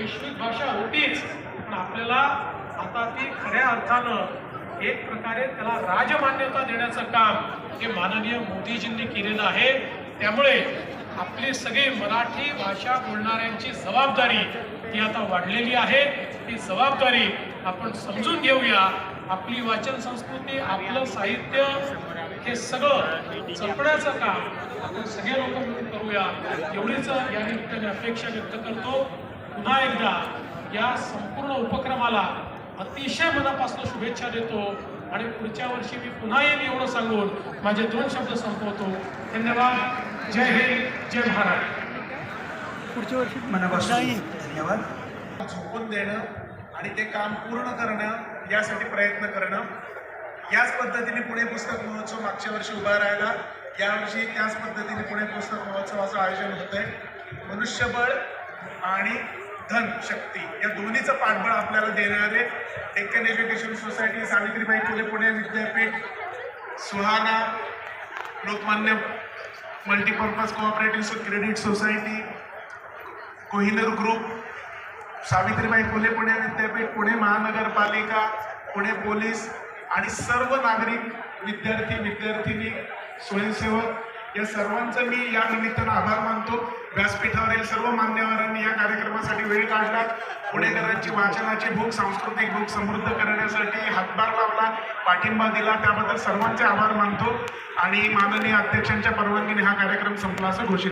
वैश्विक भाषा होतीच. पण आपल्याला आता ती खऱ्या अर्थानं एक प्रकारे त्याला राजमान्यता देण्याचं काम हे माननीय मोदीजींनी केलेलं आहे. त्यामुळे आपली सगळी मराठी भाषा बोलणाऱ्यांची जबाबदारी ती आता वाढलेली आहे. ती जबाबदारी आपण समजून घेऊया. आपली वाचन संस्कृती आपलं साहित्य हे सगळं जपण्याचं काम आपण सगळे लोक मिळून करूया. एवढीच या निमित्ताने अपेक्षा व्यक्त करतो. पुन्हा एकदा या संपूर्ण उपक्रमाला अतिशय मनापासून शुभेच्छा देतो आणि पुढच्या वर्षी मी पुन्हा येईन एवढं सांगून माझे दोन शब्द संपवतो. धन्यवाद. जय हिंद जय महाराष्ट्र पुढच्या वर्षी मनापासून धन्यवाद. झोकून देणं आणि ते काम पूर्ण करणं यासाठी प्रयत्न करणं. याच पद्धतीने पुणे पुस्तक महोत्सव मागच्या वर्षी उभा राहिला. यावर्षी त्याच पद्धतीने पुणे पुस्तक महोत्सवाचं आयोजन होत आहे मनुष्यबळ आणि धन शक्ती या दोन्हीचं पाठबळ आपल्याला देणारे Deccan education society Savitribai Phule Pune Vidyapeeth Suhana Lokmanya multipurpose cooperative credit society Kohinoor group Savitribai Phule Pune Vidyapeeth Pune Mahanagarpalika Pune police आणि सर्व नागरिक विद्यार्थी विद्यार्थिनी स्वयंसेवक या सर्वांचं मी या निमित्तानं आभार मानतो. व्यासपीठावरील सर्व मान्यवरांनी या कार्यक्रमासाठी वेळ काढला. पुणेकरांची वाचनाची भूक सांस्कृतिक भूक समृद्ध करण्यासाठी हातभार लावला पाठिंबा दिला त्याबद्दल सर्वांचे आभार मानतो. आणि माननीय अध्यक्षांच्या परवानगीने हा कार्यक्रम संपला असं घोषित